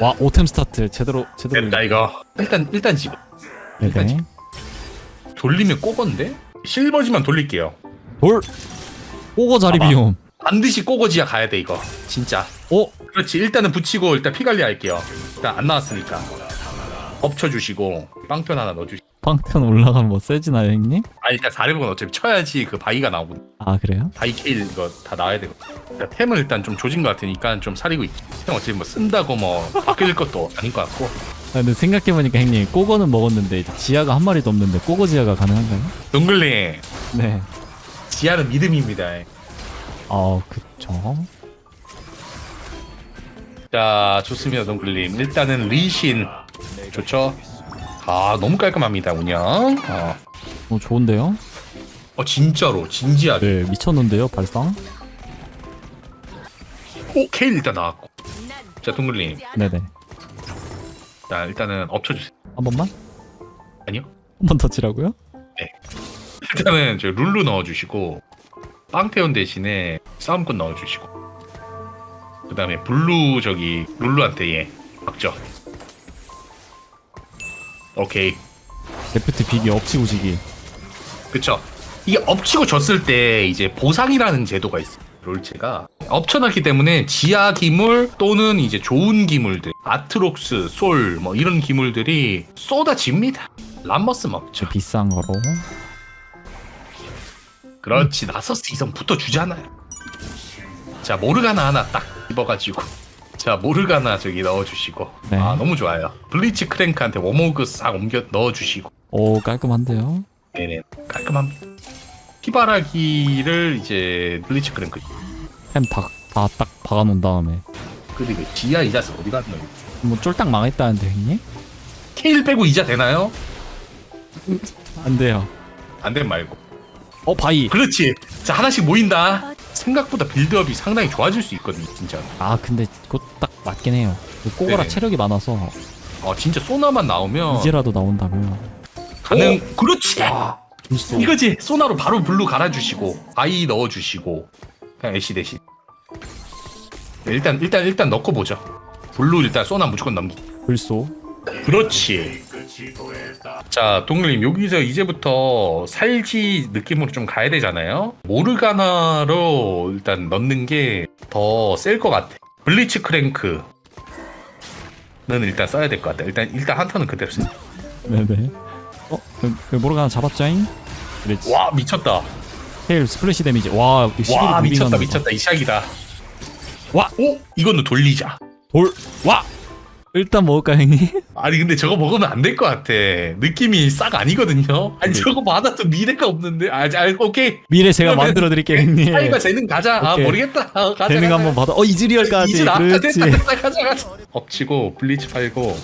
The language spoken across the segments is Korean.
와 오템 스타트 제대로 제대로 됐다 이거. 일단 일단 집 네네 돌리면 꼬건데? 실버지만 돌릴게요. 돌 오거 자리 봐봐. 비움 반드시 꼬거지야 가야 돼 이거. 진짜. 오 그렇지 일단은 붙이고 일단 피 관리 할게요. 일단 안 나왔으니까. 엎쳐주시고 빵편 하나 넣어주시고. 방탄 올라가면 뭐 세지나요 형님? 아니 일단 4렙은 어차피 쳐야지 그 바위가 나오거든. 아 그래요? 바위 케일 이거 다 나와야 되거든. 일단 템을 일단 좀 조진 것 같으니까 좀 사리고 있지. 템 어차피 뭐 쓴다고 뭐 바뀔 것도 아닌 것 같고. 아, 근데 생각해보니까 형님 꼬거는 먹었는데 지하가 한 마리도 없는데 꼬거 지하가 가능한가요? 동글리 네. 지하는 믿음입니다. 아 그쵸. 자 좋습니다 동글님. 일단은 리신 좋죠. 아 너무 깔끔합니다 운영. 어, 어 좋은데요? 어 진짜로 진지하게. 네 미쳤는데요 발상? 오 케일 일단 나왔고. 자 동글님 네네. 자 일단은 엎쳐주세요. 한 번만? 아니요. 한 번 더 치라고요? 일단은 저 룰루 넣어주시고 빵태온 대신에 싸움꾼 넣어주시고 그 다음에 블루 저기 룰루한테 얘 박죠. 오케이 레프트 비기 엎치고 지기. 그쵸. 이게 엎치고 졌을 때 이제 보상이라는 제도가 있어요. 롤체가 엎쳐놨기 때문에 지하 기물 또는 이제 좋은 기물들 아트록스, 솔 뭐 이런 기물들이 쏟아집니다. 람머스 먹죠. 비싼 거로. 그렇지 나서스 이성 붙어 주잖아요. 자 모르가나 하나 딱 입어가지고 자 모르가나 저기 넣어주시고 네. 아 너무 좋아요. 블리치 크랭크한테 워모그 싹 옮겨 넣어주시고 오 깔끔한데요? 네네 깔끔합니다. 피바라기를 이제 블리치 크랭크 햄다다딱 박아놓은 다음에 그리고 지하 이자 어디 갔노? 뭐 쫄딱 망했다는데 형님? 케일 빼고 이자 되나요? 안 돼요. 안 되면 말고. 어 바이. 그렇지. 자 하나씩 모인다. 생각보다 빌드업이 상당히 좋아질 수 있거든요, 진짜. 아 근데 그거 딱 맞긴 해요. 그 꼬거라 네네. 체력이 많아서 어 진짜 소나만 나오면 이제라도 나온다면. 가능. 그렇지. 벌써 이거지. 소나로 바로 블루 갈아주시고 아이 넣어주시고 그냥 애쉬 대신. 네, 일단 일단 일단 넣고 보죠. 블루 일단 소나 무조건 넘기. 벌써 그렇지. 자, 동글님 여기서 이제부터 살지 느낌으로 좀 가야 되잖아요. 모르가나로 일단 넣는 게 더 셀 것 같아. 블리츠 크랭크는 일단 써야 될 것 같아. 일단 일단 한턴은 그대로 써. 네네. 어? 그, 그 모르가나 잡았자잉? 그렇지. 와 미쳤다. 테일 스플래시 데미지. 와, 그와 11이 미쳤다 무빙하는. 미쳤다 이 시작이다. 와! 오 이거는 돌리자. 돌! 와! 일단 먹을까 형님? 아니 근데 저거 먹으면 안 될 것 같아. 느낌이 싹 아니거든요. 아니 네. 저거 받아도 미래가 없는데. 아, 아 오케이. 미래 제가 그러면 만들어 드릴게요 형님. 차이가 재능 가자. 아 오케이. 모르겠다. 어, 가자. 재능 가자. 한번 받아. 어 이즈리얼까지. 이제 나왔다 그렇지. 됐다 됐다 가자 가자 엎치고 블리치 팔고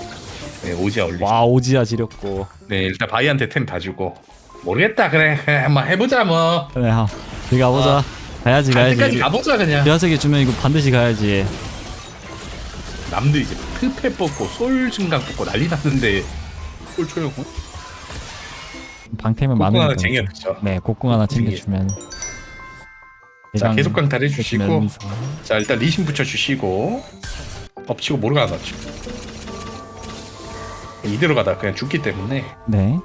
네 오지아 올리고 와 오지아 지렸고. 네 일단 바이한테 템 다 주고 모르겠다 그래 그래 한번 해보자 뭐 그래 하. 우리 가보자. 가야지 갈 가야지. 때까지 가보자 그냥 대화세계 주면 이거 반드시 가야지. 남들 이제 특패 뽑고 솔 증강 뽑고 난리 났는데 솔 초용 방템은 많으니까. 하나 쟁여두죠 네, 곡궁 하나 챙겨주면. 자 계속 강탈 해주시고 해주면서. 자 일단 리신 붙여주시고 엎치고 모르가 넣죠 이대로 가다 그냥 죽기 때문에 네.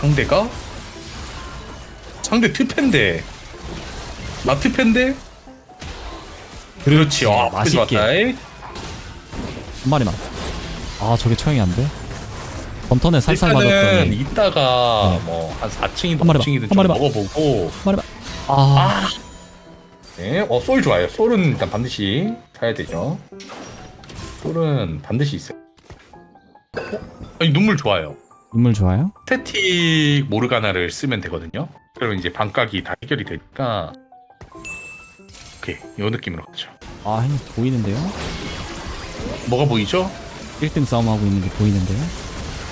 상대가 상대 트패인데 나 트패인데 그렇지 와 맛있게. 맛있게 한 마리만. 아 저게 처형이 안 돼? 번턴에 살살 일단은 맞았더니 이따가 네. 뭐한 4층이든 한 마리만, 5층이든 한 좀 마리만. 먹어보고 한 마리만. 아, 네, 어, 솔 좋아요. 솔은 일단 반드시 사야 되죠. 솔은 반드시 있어요. 어? 아니, 눈물 좋아요. 눈물 좋아요? 스태틱 모르가나를 쓰면 되거든요. 그러면 이제 반각이 다 해결이 되니까 오케이, 이 느낌으로 가죠. 아 형님 보이는데요? 뭐가 보이죠? 1등 싸움 하고 있는 게 보이는데요?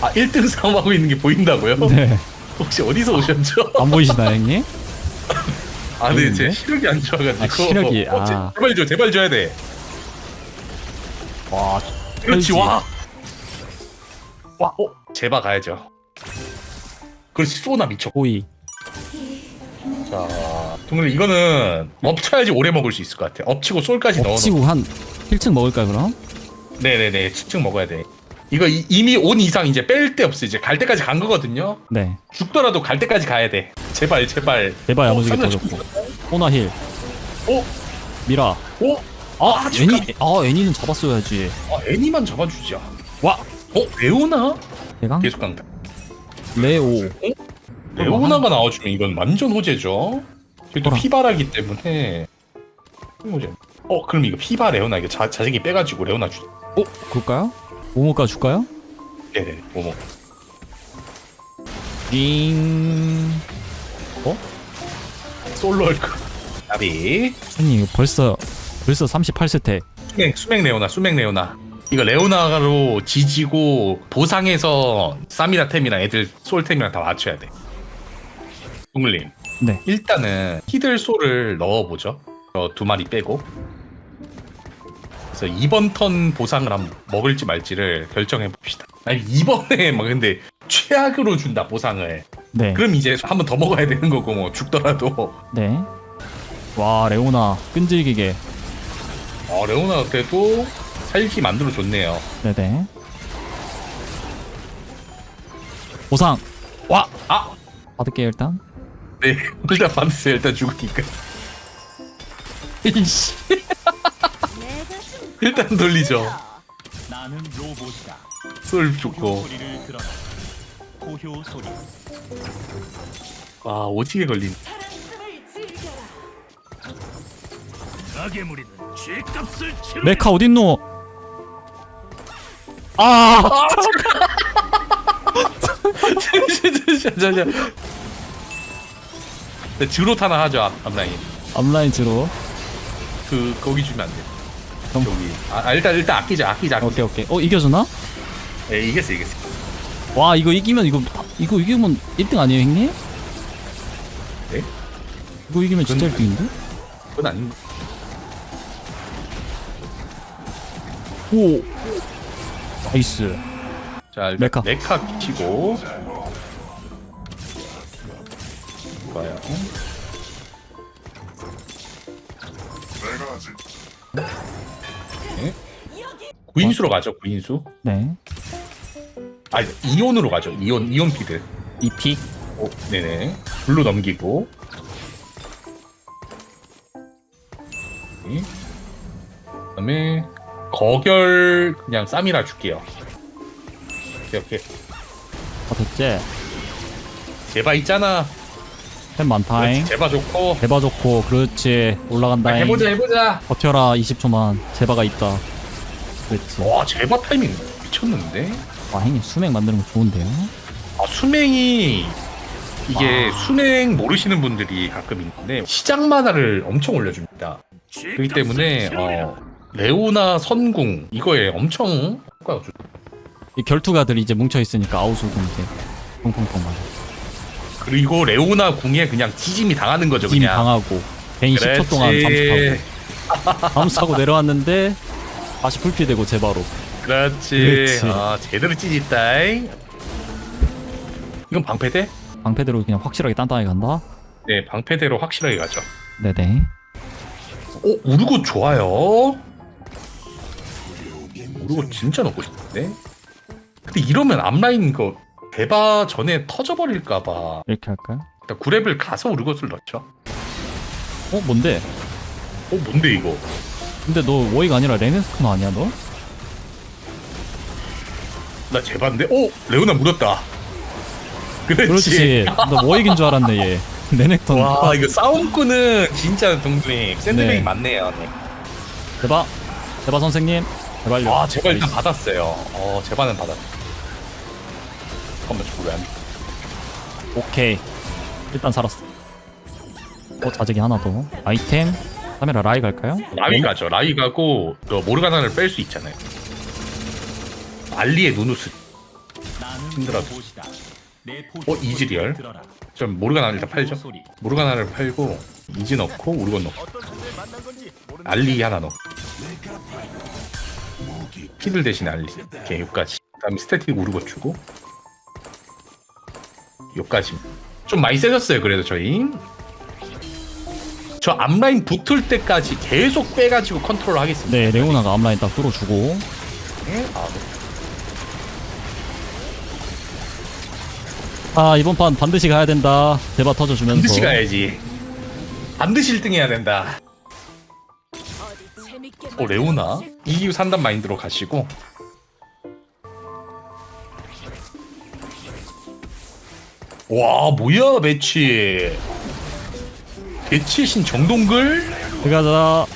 아, 1등 싸움하고 있는 게 보인다고요? 네. 혹시 어디서 오셨죠? 안 보이시나요 형님? 아, 네, 제 보이는데? 시력이 안 좋아가지고. 아, 시력이, 어, 제- 아. 제발 줘, 제발 줘야 돼. 와, 그렇지. 와. 와, 어, 제바 가야죠. 그렇지 쏘나 미쳐. 호이. 자, 동글 이거는 엎쳐야지 오래 먹을 수 있을 것 같아. 엎치고 솔까지 넣어. 엎치고 한 1층 먹을까요 그럼? 네네네. 치층 먹어야 돼. 이거 이, 이미 온 이상 이제 뺄 데 없어. 이제 갈 때까지 간 거거든요. 네 죽더라도 갈 때까지 가야 돼. 제발 제발. 제발 야무지게 어, 터졌고 호나 힐 어? 미라 어? 아 축하. 애니 아 애니는 잡았어야지 아, 애니만 잡아주자. 와 어? 레오나? 대강 계속 강타. 레오 레오나가 나와주면 이건 완전 호재죠. 그리고 또 어라. 피바라기 때문에 호재. 어 그럼 이거 피바 레오나 이거 자, 자식이 빼가지고 레오나 주. 어 그럴까요? 모모가 줄까요? 네네. 뭐뭐. 띵 어? 솔로 헐크. 나비. 아니 이거 벌써 벌써 38세트 수맹 수맹 레오나 수맹 레오나. 이거 레오나로 지지고 보상해서 쌈이나 템이랑 애들 솔템이랑 다 맞춰야 돼. 동글님. 네 일단은 히들 솔을 넣어보죠. 어, 두 마리 빼고. 그래서 이번 턴 보상을 한번 먹을지 말지를 결정해 봅시다. 아니 이번에 막 근데 최악으로 준다 보상을. 네. 그럼 이제 한 번 더 먹어야 되는 거고 뭐 죽더라도. 네. 와 레오나 끈질기게 어 레오나 그래도 살기 만들어 줬네요. 네네 보상 와, 아, 받을게요 일단 네 일단 받으세요. 일단 죽으니까. 이씨. 일단 돌리죠. 나는 로봇이다. 솔 죽고. 소리를 들어라. 고효 소리. 와 오지게 걸린. 악의 무리는 죄값을 치르. 메카 어딨노 아 잠시만 잠시만. 네, 드롯 하나 하죠 앞- 앞라인. 앞라인즈로 그 거기 주면 안 돼. 그럼- 여기. 아, 아, 일단 일단 아끼자 아끼자. 아끼자. 오케이 오케이 어 이겨주나? 예 이겼어 이겼어. 와 이거 이기면 이거 이거 이기면 1등 아니에요 형님? 네? 이거 이기면 진짜 그건- 1등인데? 그건 아닌. 오 나이스 자 일단 메카. 메카 끼치고. 좋아요. 네. 구인수로 가죠 구인수. 네 아 이온으로 가죠 이온 이온 피드. 2픽 오, 네네. 불로 넘기고. 네. 그다음에 거결 그냥 쌈이라 줄게요. 오케이 오케이. 아 됐지? 제바 있잖아. 템 많다잉 제바 좋고. 대바 좋고 그렇지 아, 올라간다잉 해보자 해보자. 버텨라 20초만 제바가 있다 그렇지 와 제바 타이밍 미쳤는데. 와 형님 수맥 만드는 거 좋은데요? 아 수맹이 이게 와. 수맹 모르시는 분들이 가끔 있는데 시장 만화를 엄청 올려줍니다. 그렇기 때문에 어, 레오나 선궁 이거에 엄청 효과가 좋. 이 결투가들 이제 뭉쳐 있으니까 아우소금 이제 펑펑펑 맞아 그리고 레오나 궁에 그냥 지짐이 당하는 거죠 짐 그냥. 당하고 괜히 10초 동안 그렇지. 잠수타고 잠수타고 내려왔는데 다시 풀피되고 제바로 그렇지. 그렇지. 아 제대로 찌릿다잉. 이건 방패대? 방패대로 그냥 확실하게 단단하게 간다? 네 방패대로 확실하게 가죠. 네네 어 우르고 좋아요. 우르고 진짜 넣고 싶은데. 근데 이러면 앞라인 이거 대바 전에 터져버릴까봐 이렇게 할까요? 일단 9렙을 가서 우르고를 넣죠. 어 뭔데? 어 뭔데 이거? 근데 너 워이가 아니라 레네스코너 아니야 너? 나 제반데? 오 레오나 물었다. 그렇지. 그렇지 너 워이긴 줄 알았네 얘 레넥톤 와 이거 싸움꾼은 진짜 동생님 샌드백이 네. 많네요. 네. 제바 제바 선생님 제발요 와 제가 일단 받았어요. 어 제반은 받았. 잠깐만 저거 왜안 오케이 일단 살았어 어 자직이 하나 더 아이템 카메라 라이 갈까요? 라위 가죠. 라위 가고 그 모르가나를 뺄 수 있잖아요. 알리의 누누스. 힘들어도. 내 어, 이즈리얼? 좀 모르가나를 일단 팔죠. 모르가나를 팔고 이지 넣고 우르곤 넣고 알리 하나 넣고 피들 대신 알리 이렇게 여기까지. 그다음에 스태틱 우르곤 주고 여기까지. 좀 많이 세졌어요. 그래도 저희 저 앞라인 붙을 때까지 계속 빼가지고 컨트롤 하겠습니다. 네 레오나가 앞라인 딱 뚫어주고 아, 네. 아 이번 판 반드시 가야 된다 대바 터져주면서 반드시 가야지. 반드시 1등 해야 된다. 어 레오나? 이기고 산단 마인드로 가시고. 와 뭐야 매치. 매치 신 정동글? 들어가자.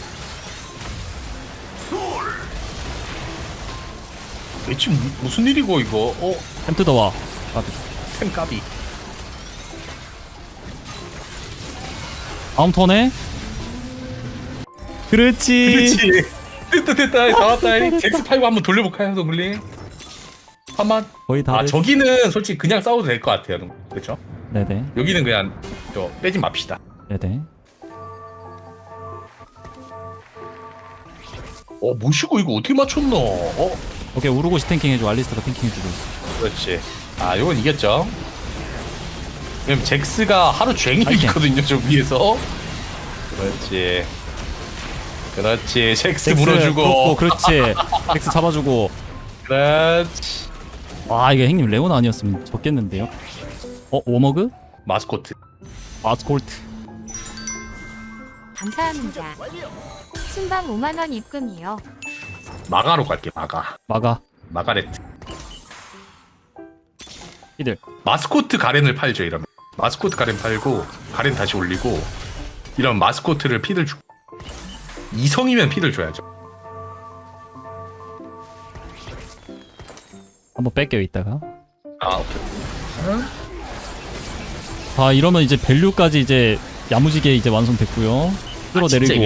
매치 무, 무슨 일이고 이거? 어? 템 뜯어와. 아, 템까비. 다음 턴에 그렇지. 그렇지. 됐다 됐다. 다 왔다. 잭스 파이브 한번 돌려볼까요 동글님 한번. 거의 다 아 됐- 저기는 솔직히 그냥 싸워도 될 것 같아요 그렇죠 네네. 여기는 그냥 저 빼지 맙시다. 네네. 어 뭐시고 이거 어떻게 맞췄노? 어? 오케이 우르고시 탱킹 해줘. 알리스타가 탱킹 해주고 그렇지. 아 이건 이겼죠? 왜냐면 잭스가 하루 종일. 있거든요 저 위에서. 그렇지 그렇지. 잭스 물어주고. 그렇지. 잭스 잡아주고. 그렇지. 아 이게 형님 레오나 아니었으면 졌겠는데요? 어 워머그? 마스코트. 아스콜트. 감사합니다. 순방 5만원 입금이요. 마가로 갈게 마가. 마가. 마가레트 이들. 마스코트 가렌을 팔죠 이러면. 마스코트 가렌 팔고 가렌 다시 올리고 이런 마스코트를 피를 주고 이성이면 피를 줘야죠. 한번 뺄게요 이따가. 아 오케이. 아 이러면 이제 밸류까지 이제 야무지게 이제 완성됐고요. 끌어내리고.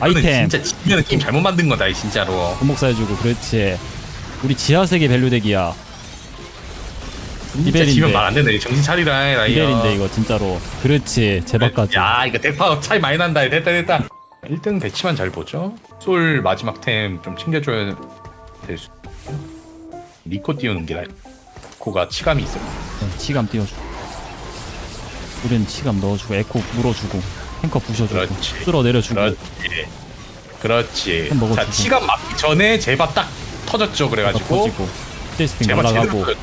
아이템 아이템. 진짜 지면 게임 잘못 만든 거다 이 진짜로. 금목사 해주고 그렇지. 우리 지하세계 밸류 진짜 이벨인데. 지면 말안 되네. 정신 차리라 라이언 이벨인데 이거 진짜로. 그렇지. 제바까지 야 이거 대파 차이 많이 난다. 됐다 됐다 1등 배치만 잘 보죠? 솔 마지막 템 좀 챙겨줘야 될 수 리코 띄우는 게 나을 코가 치감이 있어 네, 치감 띄워주고. 우린 치감 넣어주고 에코 물어주고 탱커 부셔주고 그렇지. 쓸어 내려주고. 그렇지. 그렇지. 한 먹어주고. 자 치감 맞기 전에 제밥 딱 터졌죠 그래가지고. 터지고. 제대로 날아가고. 터졌-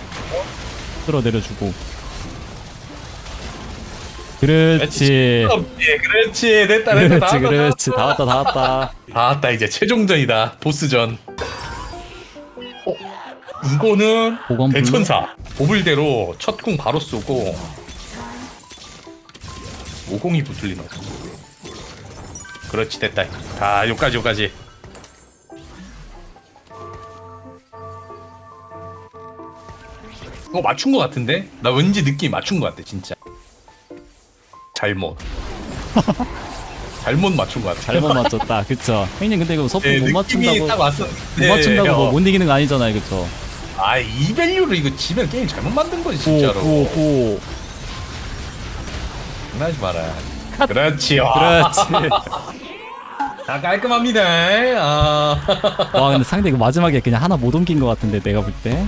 쓸어 내려주고 그렇지. 그렇지 그렇지. 됐다 됐다. 그렇지 다 왔다, 그렇지. 다. 왔다 다 왔다. 다 왔다 이제 최종전이다. 보스전. 어 이거는 보건? 대천사. 보불대로 첫 궁 바로 쏘고 50이 붙을리나? 그렇지 됐다. 다 요까지 요까지. 이거 맞춘 거 같은데? 나 왠지 느낌 맞춘 거 같아 진짜 잘못 잘못 맞춘 거 같아 잘못 맞췄다 그쵸 형님 근데 이거 서프 네, 못 맞춘다고 딱 왔어 못 맞춘다고 뭐 못 이기는 거 아니잖아요 그쵸 아, 이 밸류로 이거 지면 게임 잘못 만든 거지, 진짜로. 오오오 장난하지 마라. 그렇지. 와. 그렇지 다 깔끔합니다. 아. 와 근데 상대 이거 마지막에 그냥 하나 못 옮긴 것 같은데 내가 볼 때